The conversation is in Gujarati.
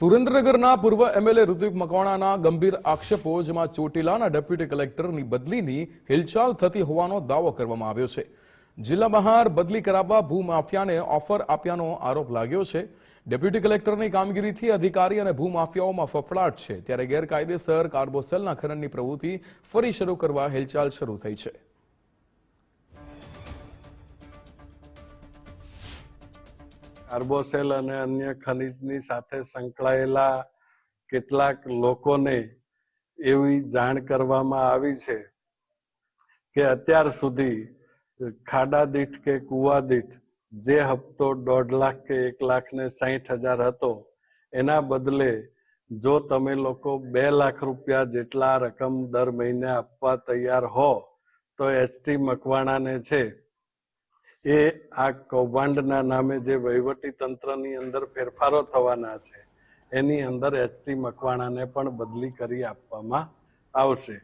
સુરેન્દ્રનગરના પૂર્વ એમએલએ ઋત્વિક મકવાણાના ગંભીર આક્ષેપો, જેમાં ચોટીલાના ડેપ્યુટી કલેક્ટરની બદલીની હિલચાલ થતી હોવાનો દાવો કરવામાં આવ્યો છે. જિલ્લા બહાર બદલી કરાવવા ભૂમાફિયાને ઓફર આપ્યાનો આરોપ લાગ્યો છે. ડેપ્યુટી કલેક્ટરની કામગીરીથી અધિકારી અને ભૂમાફિયાઓમાં ફફડાટ છે. ત્યારે ગેરકાયદેસર કાર્બોસેલના ખનનની પ્રવૃત્તિ ફરી શરૂ કરવા હિલચાલ શરૂ થઈ છે. કાર્બોસેલ અને અન્ય ખનિજની સાથે સંકળાયેલા કેટલાક લોકોને એવી જાણ કરવામાં આવી છે કે અત્યાર સુધી ખાડા દીઠ કે કુવા દીઠ જે હપ્તો દોઢ લાખ કે એક લાખ ને સાહીઠ હજાર હતો, એના બદલે જો તમે લોકો બે લાખ રૂપિયા જેટલા રકમ દર મહિને આપવા તૈયાર હો, તો એચટી મકવાણાને છે એ આ કૌભાંડના નામે જે વહીવટી તંત્રની અંદર ફેરફારો થવાના છે, એની અંદર એચટી મકવાણાને પણ બદલી કરી આપવામાં આવશે.